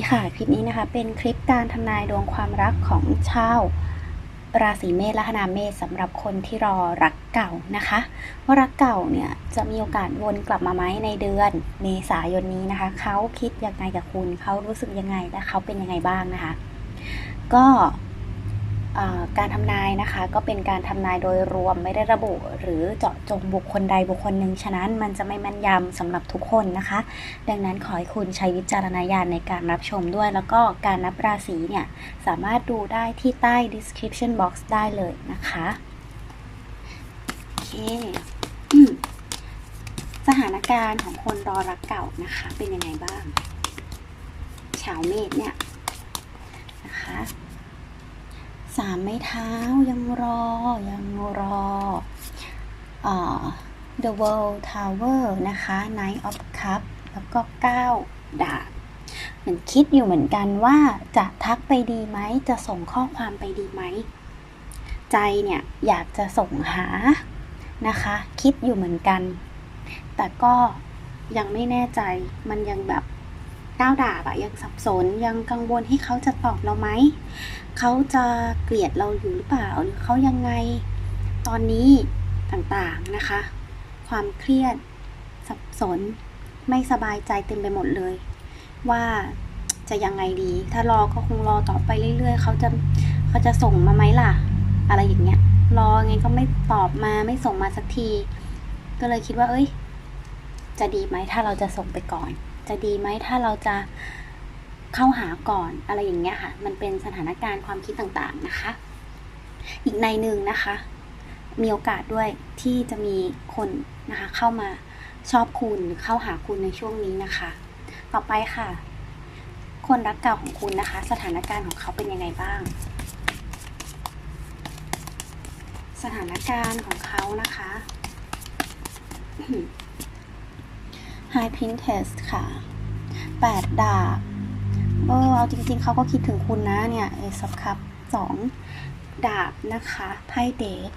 ดีค่ะ คลิปนี้นะคะ เป็นคลิปการทำนายดวงความรักของชาวราศีเมษและคณาเมษสำหรับคนที่รอรักเก่านะคะ ว่ารักเก่าเนี่ยจะมีโอกาสวนกลับมาไหมในเดือน เมษายนนี้นะคะ เขาคิดยังไงกับคุณ เขารู้สึกยังไงและเขาเป็นยังไงบ้างนะคะ ก็ การทำนายนะคะก็เป็นการทำนายโดยรวมไม่ได้ระบุ หรือเจาะจงบุคคลใดบุคคลหนึ่งฉะนั้นมันจะไม่แม่นยำสำหรับทุกคนนะคะ ดังนั้นขอให้คุณใช้วิจารณญาณในการรับชมด้วย แล้วก็การนับราศีเนี่ยสามารถดูได้ที่ใต้ description box ได้เลยนะคะโอเคสถานการณ์ของคนรอรักเก่านะคะ เป็นยังไงบ้าง ชาวเมษเนี่ยนะคะ สามไม้เท้ายังรอ ยังรอเอ่อ The World Tower นะคะ Knight of Cup แล้วก็ 9 ดาบเหมือนคิดอยู่เหมือนกันว่าจะทักไปดีไหม จะส่งข้อความไปดีไหม ใจเนี่ยอยากจะส่งหานะคะ คิดอยู่เหมือนกัน แต่ก็ยังไม่แน่ใจมันยังแบบ ก้าวดาบอะยังสับสนยังกังวลให้เขาจะตอบเราไหมเขาจะเกลียดเราอยู่หรือเปล่าหรือเขายังไงตอนนี้ต่างๆนะคะ ความเครียด สับสน ไม่สบายใจเต็มไปหมดเลย ว่าจะยังไงดี ถ้ารอก็คงรอต่อไปเรื่อย ๆ เขาจะเขาจะส่งมาไหมล่ะ อะไรอย่างเงี้ย รอไงก็ไม่ตอบมาไม่ส่งมาสักที ก็เลยคิดว่า เอ้ย จะดีไหมถ้าเราจะส่งไปก่อน จะดีไหมถ้าเราจะเข้าหาก่อนอะไรอย่างเงี้ยค่ะ มันเป็นสถานการณ์ความคิดต่างๆนะคะ อีกในหนึ่งนะคะ มีโอกาสด้วยที่จะมีคนนะคะ เข้ามาชอบคุณหรือเข้าหาคุณในช่วงนี้นะคะ ต่อไปค่ะ คนรักเก่าของคุณนะคะ สถานการณ์ของเขาเป็นยังไงบ้าง สถานการณ์ของเขานะคะ High Pinterest ค่ะ 8 ดาบเออเอาจริงๆ เขาก็คิดถึงคุณนะเนี่ยเอซับคับสองดาบนะคะไพ่เดท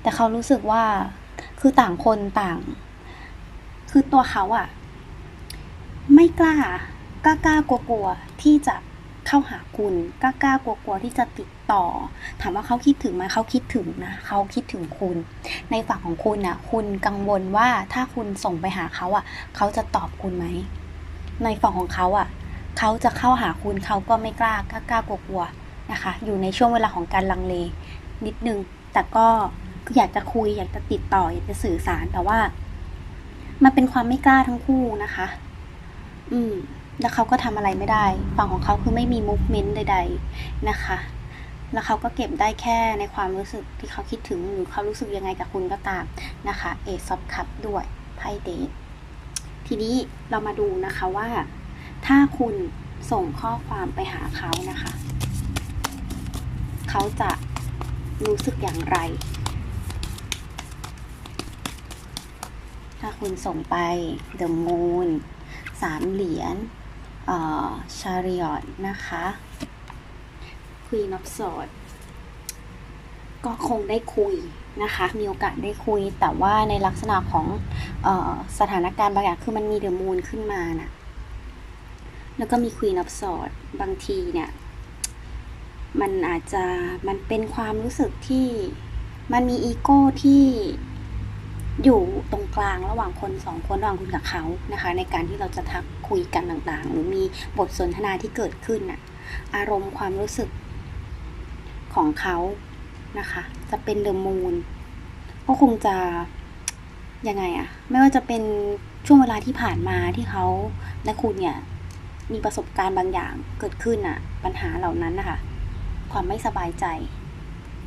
แต่เขารู้สึกว่าคือต่างคนต่าง คือตัวเขาอะไม่กล้ากล้ากล้ากลัวกลัวๆที่จะ เข้าหาคุณกล้ากล้ากลัวกลัวที่จะติดต่อ ถามว่าเขาคิดถึงไหมเขาคิดถึงนะเขาคิดถึงคุณ ในฝั่งของคุณนะคุณกังวลว่าถ้าคุณส่งไปหาเขาอะ เขาจะตอบคุณไหมในฝั่งของเขาอะ เขาจะเข้าหาคุณเขาก็ไม่กล้ากล้ากล้ากลัวกลัวนะคะ อยู่ในช่วงเวลาของการลังเล นิดนึง แต่ก็อยากจะคุย อยากจะติดต่อ อยากจะสื่อสารแต่ว่า มันเป็นความไม่กล้าทั้งคู่นะคะ อืม แล้วเขาก็ทำอะไรไม่ได้ ฝั่งของเขาคือไม่มี movement ใด ๆนะคะ แล้วเขาก็เก็บได้แค่ในความรู้สึกที่เขาคิดถึงหรือเขารู้สึกยังไงกับคุณก็ตามนะคะเอซอฟคัพด้วยไพ่เดททีนี้เรามาดูนะคะว่า ถ้าคุณส่งข้อความไปหาเขานะคะ เขาจะรู้สึกอย่างไร ถ้าคุณส่งไป The Moon สามเหรียญ ชาริอ t นะคะ Queen of Swords ก็คงได้คุยนะคะ มีโอกาสได้คุย แต่ว่าในลักษณะของออสถานการณ์บางอย่างคือมันมีเดอะมูนขึ้นมานะแล้วก็มี Queen of Swords บางทีเนี่ย มันอาจจะมันเป็นความรู้สึกที่มันมีอีโก้ที่ อยู่ตรงกลางระหว่างคนสองคนระหว่างคุณกับเขานะคะ ในการที่เราจะทักคุยกันต่างๆ หรือมีบทสนทนาที่เกิดขึ้นน่ะอารมณ์ความรู้สึกของเขานะคะ จะเป็นเดอะมูนก็คงจะยังไงอะไม่ว่าจะเป็นช่วงเวลาที่ผ่านมาที่เขาและคุณเนี่ยมีประสบการณ์บางอย่างเกิดขึ้นอะปัญหาเหล่านั้นนะคะ ความไม่สบายใจ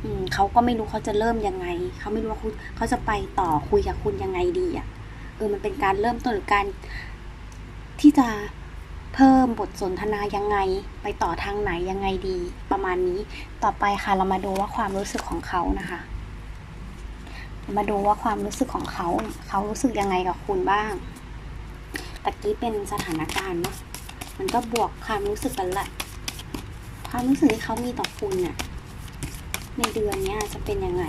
อืมเขาก็ไม่รู้เขาจะเริ่มยังไง เขาไม่รู้ว่าคุณเขาจะไปต่อคุยกับคุณยังไงดีอะเออมันเป็นการเริ่มต้นหรือการที่จะเพิ่มบทสนทนายังไง ไปต่อทางไหนยังไงดี ประมาณนี้ต่อไปค่ะเรามาดูว่าความรู้สึกของเขานะคะ มาดูว่าความรู้สึกของเขาเนี่ยเขารู้สึกยังไงกับคุณบ้างตะกี้เป็นสถานการณ์เนาะมันก็บวกความรู้สึกกันแหละความรู้สึกที่เขามีต่อคุณเนี่ย ในเดือนนี้จะเป็นยังไง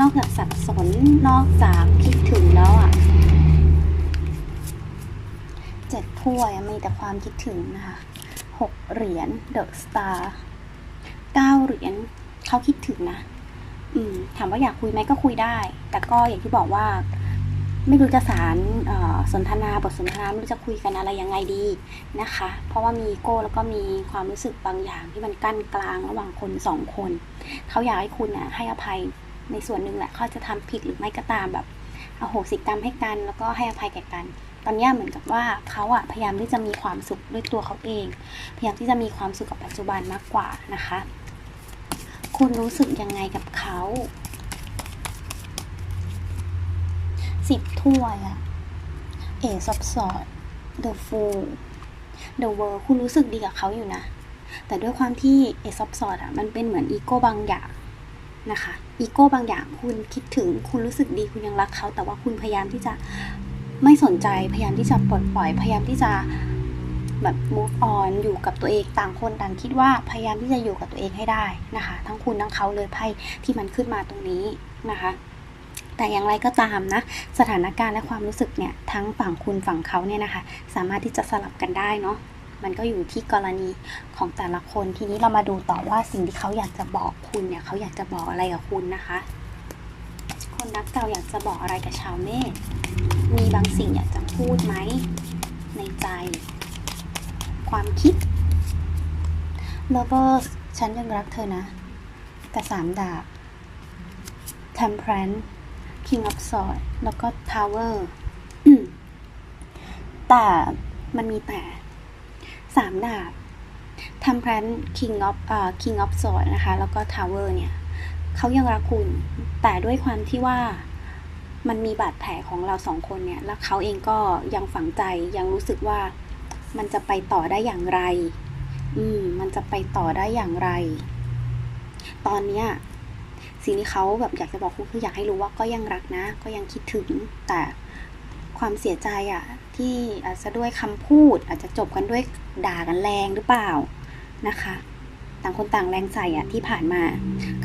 นอกจากสับสนนอกจากคิดถึงแล้วอะเจ็ดถ้วยมีแต่ความคิดถึงนะคะหกเหรียญเดอะสตาร์เก้าเหรียญเขาคิดถึงนะ อืมถามว่าอยากคุยไหมก็คุยได้ แต่ก็อย่างที่บอกว่า ไม่รู้จะสารสนทนาบทสนทนาไม่รู้จะคุยกันอะไรยังไงดีนะคะ เพราะว่ามีโก้แล้วก็มีความรู้สึกบางอย่างที่มันกั้นกลางระหว่างคนสองคนเขาอยากให้คุณน่ะให้อภัยในส่วนหนึ่งแหละเขาจะทำผิดหรือไม่ก็ตามแบบอโหสิกรรมให้กันแล้วก็ให้อภัยแก่กัน ตอนนี้เหมือนกับว่าเขาอะพยายามที่จะมีความสุขด้วยตัวเขาเอง พยายามที่จะมีความสุขกับปัจจุบันมากกว่านะคะ คุณรู้สึกยังไงกับเขา สิบถ้วยอะเอซอบสอด The Fool The World คุณรู้สึกดีกับเขาอยู่นะ แต่ด้วยความที่เอซอบสอดอะมันเป็นเหมือนอีโก้บางอย่างนะคะอีโก้บางอย่างคุณคิดถึงคุณรู้สึกดีคุณยังรักเขา แต่ว่าคุณพยายามที่จะไม่สนใจพยายามที่จะปลดปล่อย พยายามที่จะแบบ move on อยู่กับตัวเองต่างคนต่างคิดว่าพยายามที่จะอยู่กับตัวเองให้ได้นะคะ ทั้งคุณทั้งเขาเลยไพ่ที่มันขึ้นมาตรงนี้นะคะ แต่อย่างไรก็ตามนะ สถานการณ์และความรู้สึกเนี่ยทั้งฝั่งคุณฝั่งเขาเนี่ยนะคะ สามารถที่จะสลับกันได้เนาะมันก็อยู่ที่กรณีของแต่ละคนทีนี้เรามาดูต่อว่าสิ่งที่เขาอยากจะบอกคุณเนี่ยเขาอยากจะบอกอะไรกับคุณนะคะ คนรักเก่าอยากจะบอกอะไรกับชาวเมษมีบางสิ่งอยากจะพูดไหมในใจ ความคิด lovers ฉันยังรักเธอนะกับสามดาบ temperance king of swords แล้วก็ tower แต่มันมีแต่สามดาบ temperance king of เอ่อ king of swords นะคะ แล้วก็ tower เนี่ยเขายังรักคุณ แต่ด้วยความที่ว่ามันมีบาดแผลของเราสองคนเนี่ย แล้วเขาเองก็ยังฝังใจยังรู้สึกว่ามันจะไปต่อได้อย่างไร อืม มันจะไปต่อได้อย่างไร ตอนเนี้ย สิ่งที่เขาแบบอยากจะบอกคุณคืออยากให้รู้ว่าก็ยังรักนะ ก็ยังคิดถึงแต่ความเสียใจอะที่อาจจะด้วยคำพูด อาจจะจบกันด้วยด่ากันแรงหรือเปล่านะคะ ต่างคนต่างแรงใส่อะที่ผ่านมา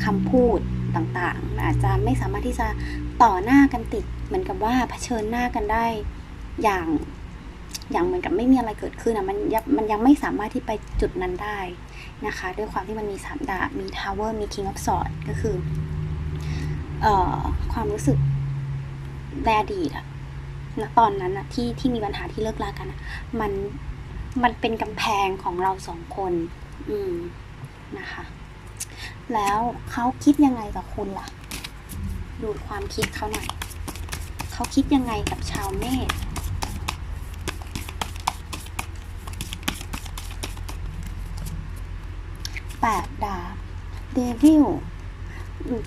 คำพูดต่างๆ อาจจะไม่สามารถที่จะต่อหน้ากันติด เหมือนกับว่าเผชิญหน้ากันได้อย่างอย่างเหมือนกับไม่มีอะไรเกิดขึ้นอะมันยังมันยังไม่สามารถที่ไปจุดนั้นได้นะคะ ด้วยความที่มันมีสามดาบมีทาวเวอร์มี King of Swords ก็คือ ความรู้สึกในอดีตอะณตอนนั้นอะที่ที่มีปัญหาที่เลิกลากันอะมันมันเป็นกำแพงของเราสองคน อืมนะคะ แล้วเขาคิดยังไงกับคุณล่ะ ดูความคิดเขาหน่อยเขาคิดยังไงกับชาวเมษแปดดาบเดวิล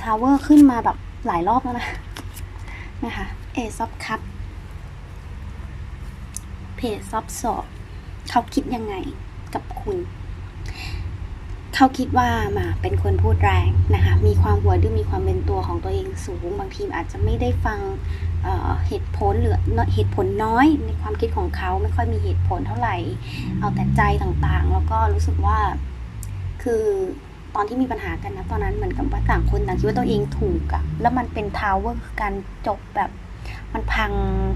ทาวเวอร์ขึ้นมาแบบ หลายรอบแล้วนะ นะคะ เอซอฟคัพเพจซอฟสอบเขาคิดยังไงกับคุณ เขาคิดว่ามาเป็นคนพูดแรงนะคะ มีความหัวดื้อมีความเป็นตัวของตัวเองสูง บางทีอาจจะไม่ได้ฟังเเหตุผลหรือเหตุผลน้อยในความคิดของเขาไม่ค่อยมีเหตุผลเท่าไหร่ เอาแต่ใจต่างๆ แล้วก็รู้สึกว่าคือ ตอนที่มีปัญหากันนะตอนนั้นเหมือนกับว่าต่างคนต่างคิดว่าตัวเองถูกอะแล้วมันเป็นทาวเวอร์การจบแบบ มันพัง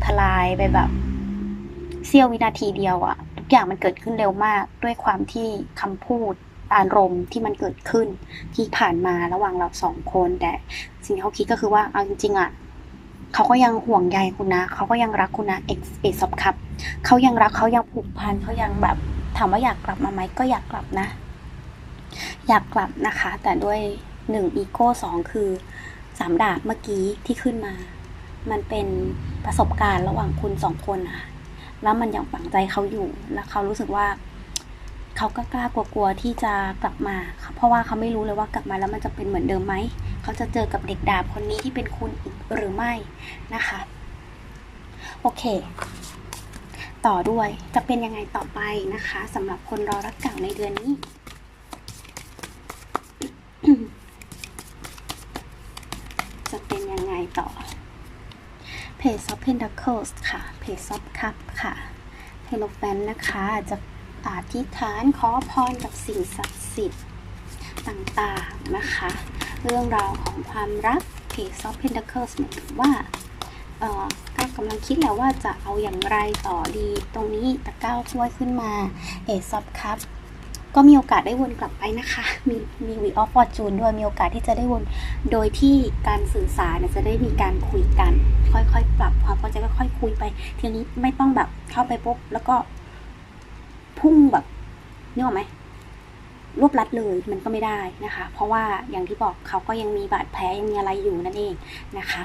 ทลายไปแบบเสี้ยววินาทีเดียวอะทุกอย่างมันเกิดขึ้นเร็วมาก ด้วยความที่คำพูดอารมณ์ที่มันเกิดขึ้นที่ผ่านมาระหว่างเราสองคน แต่สิ่งที่เขาคิดก็คือว่าเอาจริงๆอะเขาก็ยังห่วงใยคุณนะ เขาก็ยังรักคุณนะเอ็กซ์เอซอบคับ เขายังรักเขายังผูกพันเขายังแบบถามว่าอยากกลับมาไหมก็อยากกลับนะ อยากกลับนะคะ แต่ด้วยหนึ่งอีโก้สองคือสามดาบเมื่อกี้ที่ขึ้นมา มันเป็นประสบการณ์ระหว่างคุณสองคนอะแล้วมันยังฝังใจเขาอยู่ แล้วเขารู้สึกว่าเขาก็กล้ากลัวๆที่จะกลับมา เพราะว่าเขาไม่รู้เลยว่ากลับมาแล้วมันจะเป็นเหมือนเดิมไหม เขาจะเจอกับเด็กดาบคนนี้ที่เป็นคุณอีกหรือไม่นะคะ โอเค ต่อด้วยจะเป็นยังไงต่อไปนะคะสำหรับคนรอรักเก่าในเดือนนี้ จะเป็นยังไง ต่อ Page of Pentacles ค่ะ Page of Cup ค่ะ h e l o f a n นะคะจะอธิษฐานขอพรกับสิ่งศักดิ์สิทธิ์ต่างๆนะคะ เรื่องราวของความรัก Page of Pentacles หมายถึงว่าถ้ากำลังคิดแล้วว่าจะเอาอย่างไรต่อดีตรงนี้ตะก้าถ้วยขึ้นมาเอซอบครับ ก็มีโอกาสได้วนกลับไปนะคะ มีมีวีออฟฟอร์จูนด้วยมีโอกาสที่จะได้วน โดยที่การสื่อสารจะได้มีการคุยกัน ค่อยๆ ปรับความเข้าใจค่อยๆคุยไป ทีนี้ไม่ต้องแบบเข้าไปปุ๊บแล้วก็ พุ่งแบบนึกออกไหมรวบรัดเลยมันก็ไม่ได้นะคะ เพราะว่าอย่างที่บอกเขาก็ยังมีบาดแผลยังมีอะไรอยู่นั่นเองนะคะ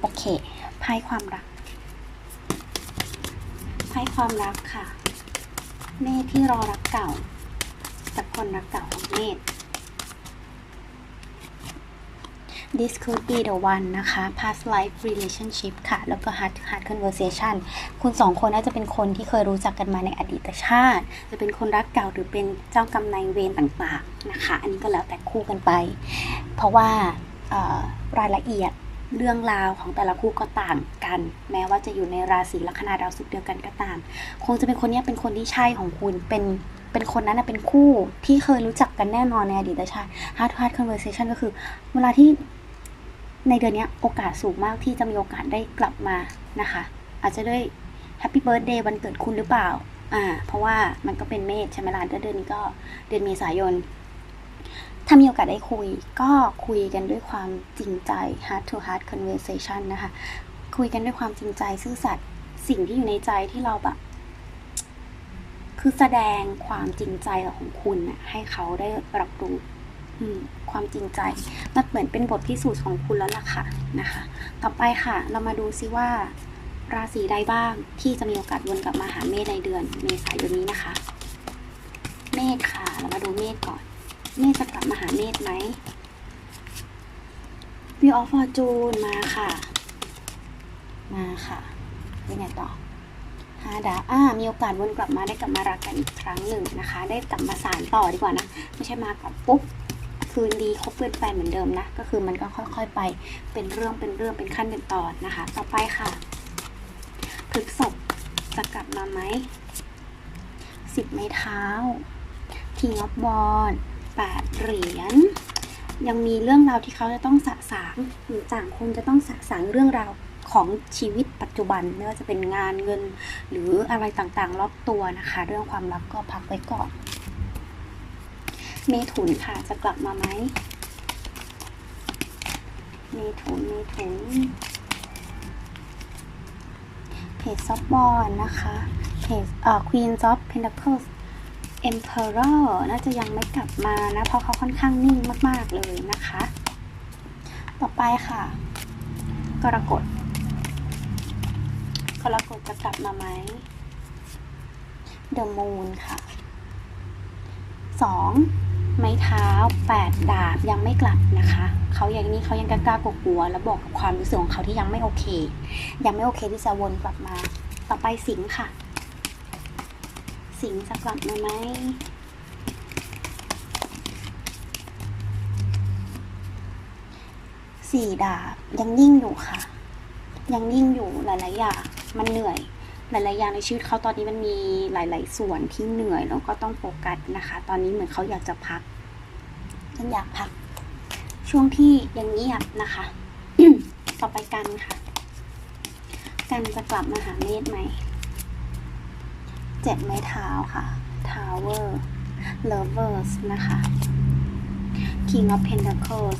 โอเคไพ่ความรักไพ่ความรักค่ะ เมธที่รอรักเก่ากับคนรักเก่าของเมธ This could be the one นะคะ past life relationship ค่ะ แล้วก็ hard hard conversation คุณสองคนน่าจะเป็นคนที่เคยรู้จักกันมาในอดีตชาติ จะเป็นคนรักเก่าหรือเป็นเจ้ากรรมนายเวรต่างๆนะคะ อันนี้ก็แล้วแต่คู่กันไป เพราะว่ารายละเอียด เรื่องราวของแต่ละคู่ก็ต่างกัน แม้ว่าจะอยู่ในราศีลัคนาดาวศุกร์เดียวกันก็ตาม คงจะเป็นคนนี้เป็นคนที่ใช่ของคุณเป็นเป็นคนนั้นนะเป็นคู่ที่เคยรู้จักกันแน่นอนในอดีตชาติ hard to hard conversation ก็คือ เวลาที่ในเดือนนี้โอกาสสูงมากที่จะมีโอกาสได้กลับมานะคะ อาจจะด้วย Happy Birthday วันเกิดคุณหรือเปล่า อ่า เพราะว่ามันก็เป็นเมษใช่ไหมล่ะเดือนนี้ก็เดือนเมษายน ถ้ามีโอกาสได้คุยก็คุยกันด้วยความจริงใจ heart to heart conversation นะคะ คุยกันด้วยความจริงใจซื่อสัตย์สิ่งที่อยู่ในใจที่เราแบบคือแสดงความจริงใจของคุณนะให้เขาได้รับรู้ความจริงใจมันเหมือนเป็นบทพิสูจน์ของคุณแล้วล่ะค่ะนะคะ ต่อไปค่ะ เรามาดูซิว่า ราศีใดบ้างที่จะมีโอกาสวนกลับมาหาเมษในเดือนเมษายนนี้นะคะ เมษค่ะ เรามาดูเมษก่อน เมธจะกลับมาหาเมธไหมวิวออฟฟอร์จูนมาค่ะ มาค่ะเยังไงต่อฮาดาอ่ามีโอกาสวนกลับมาได้กลับมารักกันอีกครั้งหนึ่งนะคะ ได้กลับมาสารต่อดีกว่านะ ไม่ใช่มากลับปุ๊บคืนดีคบเป็นแฟนเหมือนเดิมนะ ก็คือมันก็ค่อย ๆ ไปเป็นเรื่องเป็นเรื่องเป็นขั้นเป็นตอนนะคะ ต่อไปค่ะพฤกศพจะกลับมาไหมสิบไม้เท้าทีงอบบอล 8 เหรียญ ยังมีเรื่องราวที่เขาจะต้องสะสางหรือต่างคนจะต้องสะสางเรื่องราวของชีวิตปัจจุบันไม่ว่าจะเป็นงานเงิน หรืออะไรต่างๆ รอบตัวนะคะ เรื่องความรักก็พักไว้ก่อน เมถุนค่ะจะกลับมาไหมเมถุนเมถุนเพจซอฟบอลนะคะเพจเอ่อควีนซอฟเพนดัคเคิล Emperor น่าจะยังไม่กลับมานะ เพราะเขาค่อนข้างนิ่งมาก ๆ เลยนะคะ ต่อไปค่ะ กรกฎ กรกฎจะกลับมาไหม The Moon ค่ะสองไม้เท้าแปดดาบยังไม่กลับนะคะ เขาอย่างนี้เขายังกล้ากลัวๆแล้วบอกกับความรู้สึกของเขาที่ยังไม่โอเค ยังไม่โอเคที่จะวนกลับมา ต่อไปสิงค่ะ สิงห์จะกลับมาไหมสี่ดาบยังนิ่งอยู่ค่ะ ยังนิ่งอยู่หลายๆอย่างมันเหนื่อยหลายๆอย่างในชีวิตเขาตอนนี้มันมีหลาย ๆ ส่วนที่เหนื่อยแล้วก็ต้องโฟกัสนะคะ ตอนนี้เหมือนเขาอยากจะพักฉันอยากพัก ช่วงที่ยังเงียบนะคะ ต่อไปกันค่ะ กันจะกลับมาหาเมธไหม เจ็ดไม้เท้าค่ะ Tower Lovers นะคะ King of Pentacles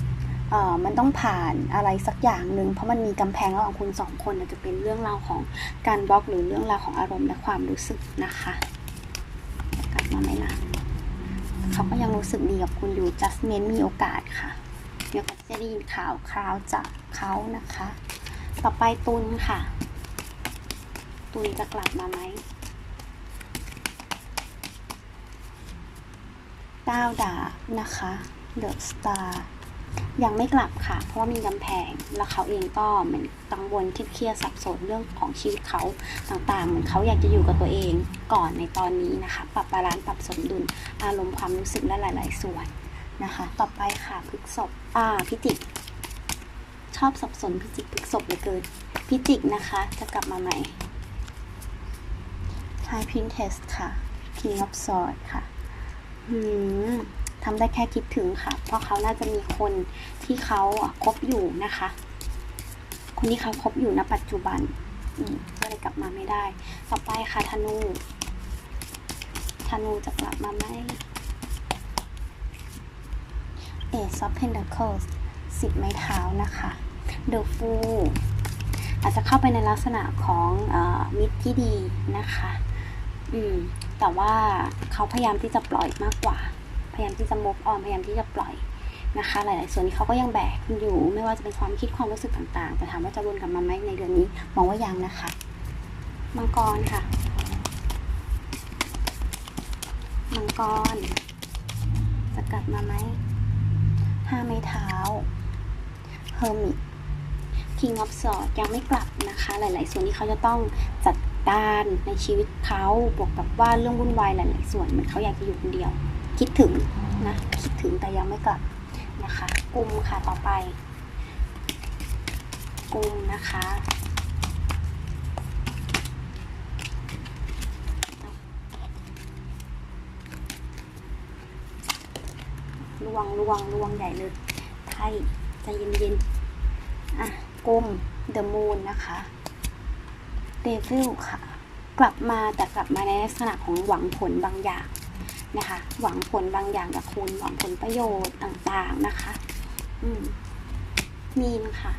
เอ่อมันต้องผ่านอะไรสักอย่างหนึ่งเพราะมันมีกำแพงระหว่างคุณสองคนน่ะจะเป็นเรื่องราวของการบล็อกหรือเรื่องราวของอารมณ์และความรู้สึกนะคะกลับมาไหมล่ะเขาก็ยังรู้สึกดีกับคุณอยู่ justment มีโอกาสค่ะมีโอกาสจะได้ยินข่าวคราวจากเขานะคะ ต่อไปตุลค่ะ ตุลจะกลับมาไหม เก้าดาบนะคะ The Star ยังไม่กลับค่ะ เพราะว่ามีกำแพง แล้วเขาเองก็เหมือนกังวลเครียดสับสนเรื่องของชีวิตเขาต่างๆ เหมือนเขาอยากจะอยู่กับตัวเองก่อนในตอนนี้นะคะ ปรับบาลานซ์ปรับสมดุลอารมณ์ความรู้สึกและหลาย ๆ ส่วนนะคะ ต่อไปค่ะพฤกษบอ่าพิจิก ชอบสับสนพิจิกพฤกษบเหลือเกินพิจิกนะคะ จะกลับมาใหม่ High Princess ค่ะ King of Swords ค่ะ ทำได้แค่คิดถึงค่ะ เพราะเขาน่าจะมีคนที่เขาคบอยู่นะคะ คนที่เขาคบอยู่ณปัจจุบันก็เลยกลับมาไม่ได้ ต่อไปค่ะธนู ธนูจะกลับมาไหม Ace of Pentacles สิบไม้เท้านะคะ The Fool อาจจะเข้าไปในลักษณะของอมิตรที่ดีนะคะ อืม แต่ว่าเขาพยายามที่จะปล่อยมากกว่า พยายามที่จะมกออนพยายามที่จะปล่อยนะคะ หลาย ๆ ส่วนนี้เขาก็ยังแบกอยู่ ไม่ว่าจะเป็นความคิดความรู้สึกต่าง ๆ แต่ถามว่าจะวนกลับมาไหมในเดือนนี้ มองว่ายังนะคะ มังกรค่ะ มังกร จะกลับมาไหม ห้าไม้เท้า เฮอร์มิต King of Swords ยังไม่กลับนะคะ หลาย ๆ ส่วนที่เขาจะต้องจัด การในชีวิตเขาบวกกับว่าเรื่องวุ่นวายหลายๆส่วนเหมือนเขาอยากจะอยู่คนเดียว คิดถึงนะคิดถึงแต่ยังไม่กลับนะคะกุมค่ะต่อไปกุมนะคะลวงลวงลวงใหญ่เลยไทยใจเย็นๆอะกุม The Moon นะคะ Devil ค่ะ กลับมาแต่กลับมาในลักษณะของหวังผลบางอย่างนะคะ หวังผลบางอย่างจากคุณหวังผลประโยชน์ต่างๆนะคะ อืมมีนค่ะ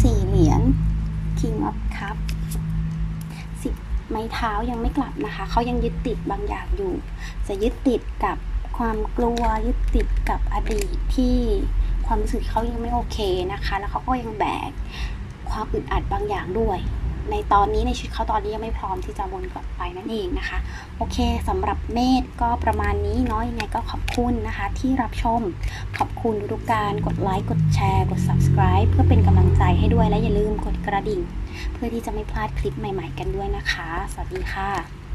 สี่เหรียญ King of Cup สิบไม้เท้ายังไม่กลับนะคะ เขายังยึดติดบางอย่างอยู่ จะยึดติดกับความกลัวยึดติดกับอดีตที่ ความรู้สึกเขายังไม่โอเคนะคะ แล้วเขาก็ยังแบกความอึดอัดบางอย่างด้วย ในตอนนี้ในชีวิตเขาตอนนี้ยังไม่พร้อมที่จะวนกลับไปนั่นเองนะคะ โอเคสำหรับเมธก็ประมาณนี้เนาะยังไงก็ขอบคุณนะคะ ที่รับชมขอบคุณทุกการกดไลค์กดแชร์กด subscribe เพื่อเป็นกำลังใจให้ด้วยและอย่าลืมกดกระดิ่ง เพื่อที่จะไม่พลาดคลิปใหม่ ๆ กันด้วยนะคะ สวัสดีค่ะ